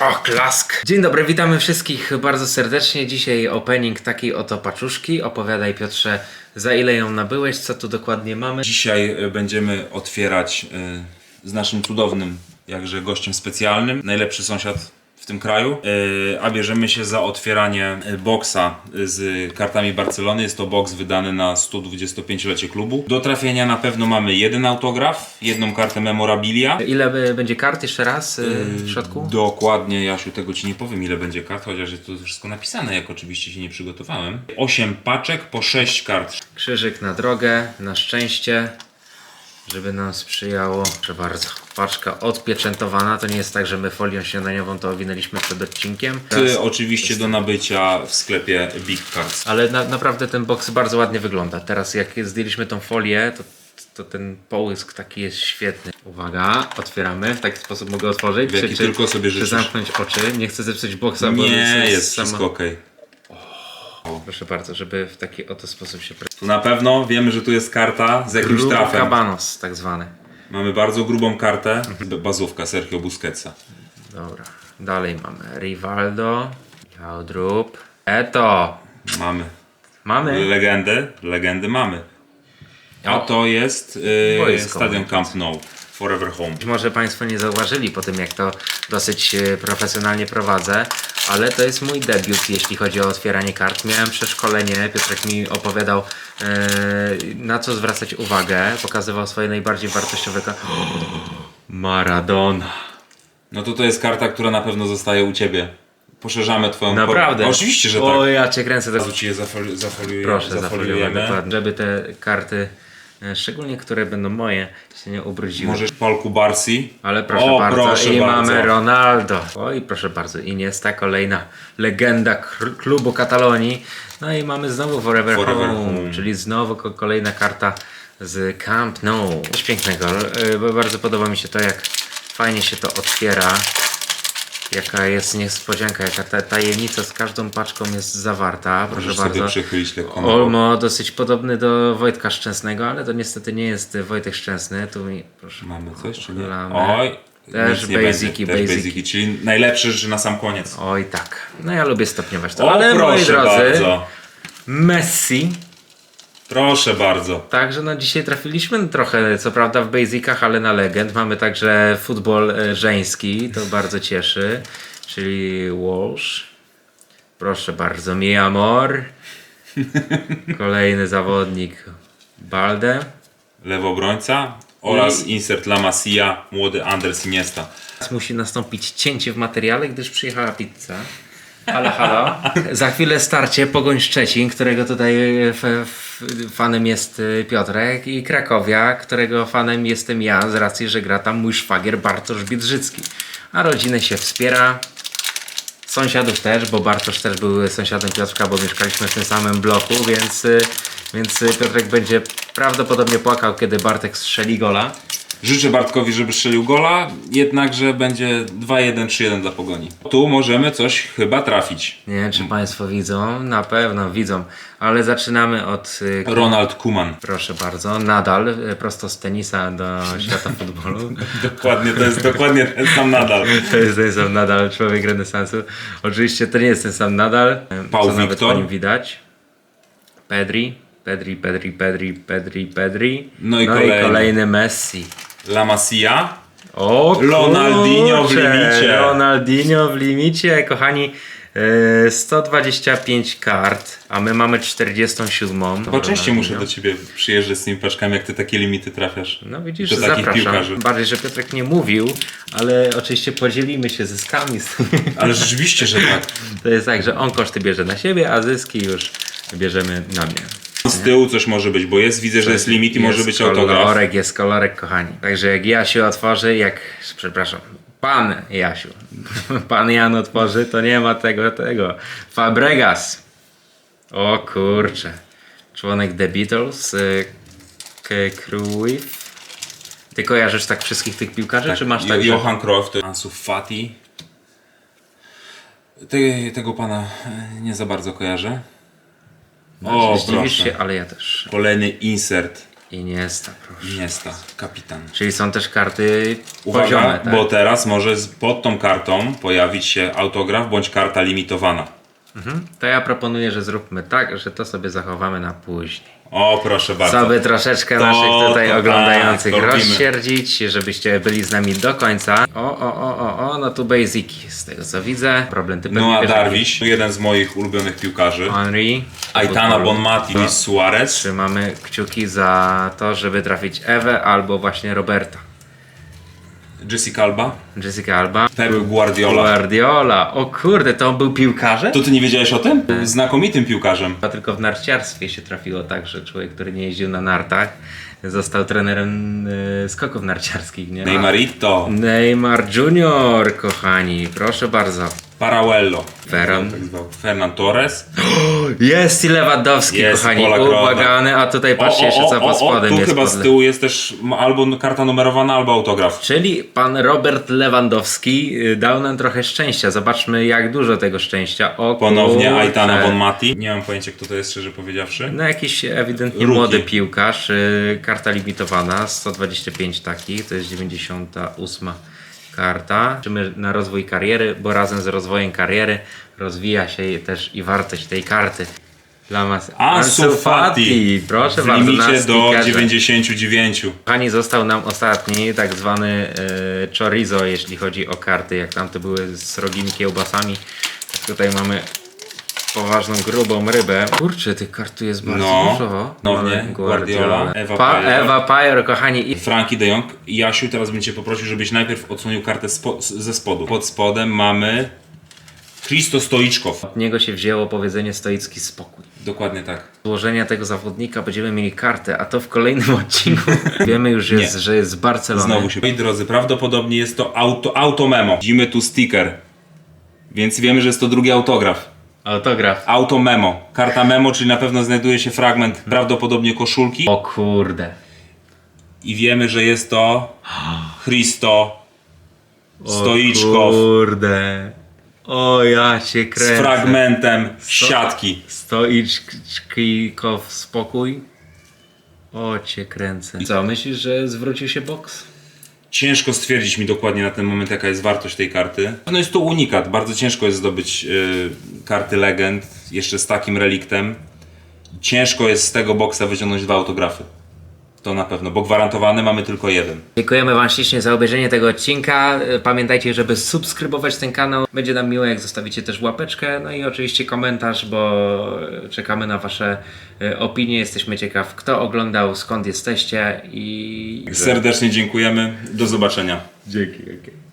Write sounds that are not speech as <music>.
O, klask! Dzień dobry, witamy wszystkich bardzo serdecznie. Dzisiaj opening takiej oto paczuszki. Opowiadaj Piotrze, za ile ją nabyłeś, co tu dokładnie mamy. Dzisiaj e, będziemy otwierać e, z naszym cudownym, jakże gościem specjalnym, najlepszy sąsiad tym kraju, e, a bierzemy się za otwieranie e, boksa z kartami Barcelony. Jest to boks wydany na 125-lecie klubu. Do trafienia na pewno mamy jeden autograf, jedną kartę memorabilia. Ile będzie kart jeszcze raz w środku? Dokładnie, Jasiu, tego ci nie powiem, ile będzie kart, chociaż jest to wszystko napisane, jak oczywiście się nie przygotowałem. 8 paczek po 6 kart. Krzyżyk na drogę, na szczęście, żeby nam sprzyjało. Proszę bardzo. Paczka odpieczętowana. To nie jest tak, że my folią śniadaniową to owinęliśmy przed odcinkiem. Ty, oczywiście do nabycia w sklepie Big Cards. Ale na, naprawdę ten boks bardzo ładnie wygląda. Teraz jak zdjęliśmy tą folię, to, to ten połysk taki jest świetny. Uwaga, otwieramy. W taki sposób mogę otworzyć. W jaki tylko sobie czy życzysz. zamknąć oczy. Nie chcę zepsuć boksa, bo Nie, jest jest sama- wszystko ok. Proszę bardzo, żeby w taki oto sposób się... Tu na pewno wiemy, że tu jest karta z jakimś Grubo trafem. Cabanos tak zwany. Mamy bardzo grubą kartę. Bazówka Sergio Busquetsa. Dobra. Dalej mamy Rivaldo, Laudrup. Eto! Mamy Mamy. legendę. Legendy mamy. A to jest yy, Boisko. stadion Camp Nou. Forever Home. Być może Państwo nie zauważyli po tym, jak to dosyć e, profesjonalnie prowadzę, ale to jest mój debiut, jeśli chodzi o otwieranie kart. Miałem przeszkolenie, Piotrek mi opowiadał, e, na co zwracać uwagę, pokazywał swoje najbardziej wartościowe karty. <gasps> Maradona. No to to jest karta, która na pewno zostaje u Ciebie. Poszerzamy Twoją... Naprawdę? Po... Oczywiście, że O, tak. ja Cię kręcę. Od razu Ci je zafoli... zafoliuję, Proszę, zafoliujemy, żeby te karty, szczególnie które będą moje, się nie ubrudziły. Możesz Paul Kubarsi. Ale proszę o, bardzo, proszę i bardzo. mamy Ronaldo. Oj, proszę bardzo, Iniesta, kolejna legenda klubu Katalonii. No i mamy znowu Forever, Forever Home, Home. czyli znowu ko- kolejna karta z Camp Nou. Coś pięknego, e, bo bardzo podoba mi się to, jak fajnie się to otwiera. Jaka jest niespodzianka, jaka ta tajemnica z każdą paczką jest zawarta. Proszę Możesz bardzo. sobie przychylić lekko. Olmo dosyć podobny do Wojtka Szczęsnego, ale to niestety nie jest Wojtek Szczęsny. Tu mi, proszę. Mamy coś, czy nie? Oj, Też nic nie basiki, będzie. Też basiki. basiki, czyli najlepsze rzeczy na sam koniec. Oj tak. No ja lubię stopniować to. O, ale moi drodzy, bardzo. Messi. Proszę bardzo. Także no dzisiaj trafiliśmy trochę, co prawda w basicach, ale na legend. Mamy także futbol e, żeński, to bardzo cieszy. Czyli Walsh. Proszę bardzo, mi amor. Kolejny zawodnik Balde. Lewobrońca oraz insert La Masia, młody Anders Iniesta. Teraz musi nastąpić cięcie w materiale, gdyż przyjechała pizza. Halo, halo. Za chwilę starcie Pogoń Szczecin, którego tutaj e, fanem jest e, Piotrek i Krakowia, którego fanem jestem ja z racji, że gra tam mój szwagier Bartosz Biedrzycki. A rodzinę się wspiera. Sąsiadów też, bo Bartosz też był sąsiadem Piotrka, bo mieszkaliśmy w tym samym bloku, więc, e, więc Piotrek będzie prawdopodobnie płakał, kiedy Bartek strzeli gola. Życzę Bartkowi, żeby strzelił gola, jednakże będzie 2-1, 3-1 dla Pogoni. Tu możemy coś chyba trafić. Nie wiem, czy Państwo widzą, na pewno widzą, ale zaczynamy od, y, Ronald Kuman. proszę bardzo, nadal, y, prosto z tenisa do świata futbolu. <laughs> Dokładnie, to jest dokładnie ten sam nadal. To jest ten sam nadal człowiek renesansu. Oczywiście to nie jest ten sam nadal, Paul co nawet po nim widać. Pedri, Pedri, Pedri, Pedri, Pedri, Pedri. No i kolejny. kolejny Messi. La Masia. O Ronaldinho w limicie. Ronaldinho w limicie, kochani. e, 125 kart, a my mamy 47. Bo częściej muszę do ciebie przyjeżdżać z tymi paczkami, jak ty takie limity trafiasz. No widzisz, do takich zapraszam. piłkarzy. Bardziej, że Piotrek nie mówił, ale oczywiście podzielimy się zyskami. z. <laughs> Ale rzeczywiście, że tak. To jest tak, że on koszty bierze na siebie, a zyski już bierzemy na mnie. Z tyłu coś może być, bo jest, widzę, że jest limit i może być autograf. kolorek, jest kolorek, kochani. Także jak Jasiu otworzy, jak, przepraszam, pan Jasiu, <laughs> pan Jan otworzy, to nie ma tego, tego. Fabregas. O kurcze. Członek The Beatles, y, Cruyff. Ty kojarzysz tak wszystkich tych piłkarzy, czy masz tak. Johan Cruyff, to Ansu Fati. Te, tego pana e, nie za bardzo kojarzę. O, Zdziwisz proszę. się, ale ja też. Kolejny insert Iniesta, proszę. Iniesta, kapitan. Czyli są też karty Uwaga, poziome, tak? bo teraz może pod tą kartą pojawić się autograf bądź karta limitowana. To ja proponuję, że zróbmy tak, że to sobie zachowamy na później. O, proszę bardzo. Sobie troszeczkę To- naszych tutaj to oglądających tak, to robimy. rozsierdzić, żebyście byli z nami do końca. O, o, o, o, o, no tu basiki z tego co widzę. Problem typowy. Noah Darwish, jeden z moich ulubionych piłkarzy. Henry. Aitana Bonmati, Luis Suarez. Trzymamy kciuki za to, żeby trafić Ewę albo właśnie Roberta. Jessica Alba. Jessica Alba. Pep Guardiola. Guardiola. O kurde, to on był piłkarzem? To ty nie wiedziałeś o tym? Znakomitym piłkarzem. Chyba tylko w narciarstwie się trafiło tak, że człowiek, który nie jeździł na nartach, został trenerem y, skoków narciarskich, nie? Neymarito. Neymar Junior, kochani, proszę bardzo. Parauello. Ferran. Tak zwał. Fernan Torres. <gasps> Jest i Lewandowski, Jest kochani, Polak Roda. ubłagany, a tutaj patrzcie jeszcze co pod spodem tu jest. chyba z tyłu jest też m- albo karta numerowana, albo autograf. Czyli pan Robert Lewandowski y, dał nam trochę szczęścia. Zobaczmy jak dużo tego szczęścia. O Ponownie kurczę. Aitana Bonmati. Nie mam pojęcia kto to jest, szczerze powiedziawszy. No jakiś ewidentnie Rookie. młody piłkarz, y, karta limitowana, 125 takich, to jest 98 karta. Liczymy na rozwój kariery, bo razem z rozwojem kariery rozwija się też i wartość tej karty. Lamas Ansu Fati. proszę w bardzo, limicie do stickerze. 99. Kochani, został nam ostatni tak zwany e, chorizo, jeśli chodzi o karty, jak tamte były z rogimi kiełbasami. Tutaj mamy poważną, grubą rybę. Kurczę, tych kart tu jest bardzo No, dużo. ponownie Mamy Guardiola, Ewa pa, Pajer. Ewa Pajer, kochani. I Frankie de Jong. Jasiu, teraz bym cię poprosił, żebyś najpierw odsłonił kartę spo, ze spodu. Pod spodem mamy Christo Stoiczkow. od niego się wzięło powiedzenie stoicki spokój. Dokładnie tak. Złożenia tego zawodnika będziemy mieli kartę, a to w kolejnym <laughs> odcinku. Wiemy już, jest, że jest z Barcelony. Znowu się. Moi drodzy, prawdopodobnie jest to auto, automemo. Widzimy tu sticker. Więc wiemy, że jest to drugi autograf. Autograf. Automemo. Karta memo, czyli na pewno znajduje się fragment prawdopodobnie koszulki. O kurde. I wiemy, że jest to Christo O Stoiczkow Kurde. O ja się kręcę. z fragmentem siatki. Stoiczkikow spokój. O cię kręcę. Co, myślisz, że zwrócił się boks? Ciężko stwierdzić mi dokładnie na ten moment, jaka jest wartość tej karty. No jest to unikat. Bardzo ciężko jest zdobyć y, karty legend, jeszcze z takim reliktem. Ciężko jest z tego boksa wyciągnąć dwa autografy. To na pewno, bo gwarantowany mamy tylko jeden. Dziękujemy Wam ślicznie za obejrzenie tego odcinka. E, Pamiętajcie, żeby subskrybować ten kanał. Będzie nam miło, jak zostawicie też łapeczkę, no i oczywiście komentarz, bo czekamy na Wasze e, opinie. Jesteśmy ciekaw, kto oglądał, skąd jesteście i... Serdecznie dziękujemy. Do zobaczenia. Dzięki. Okay.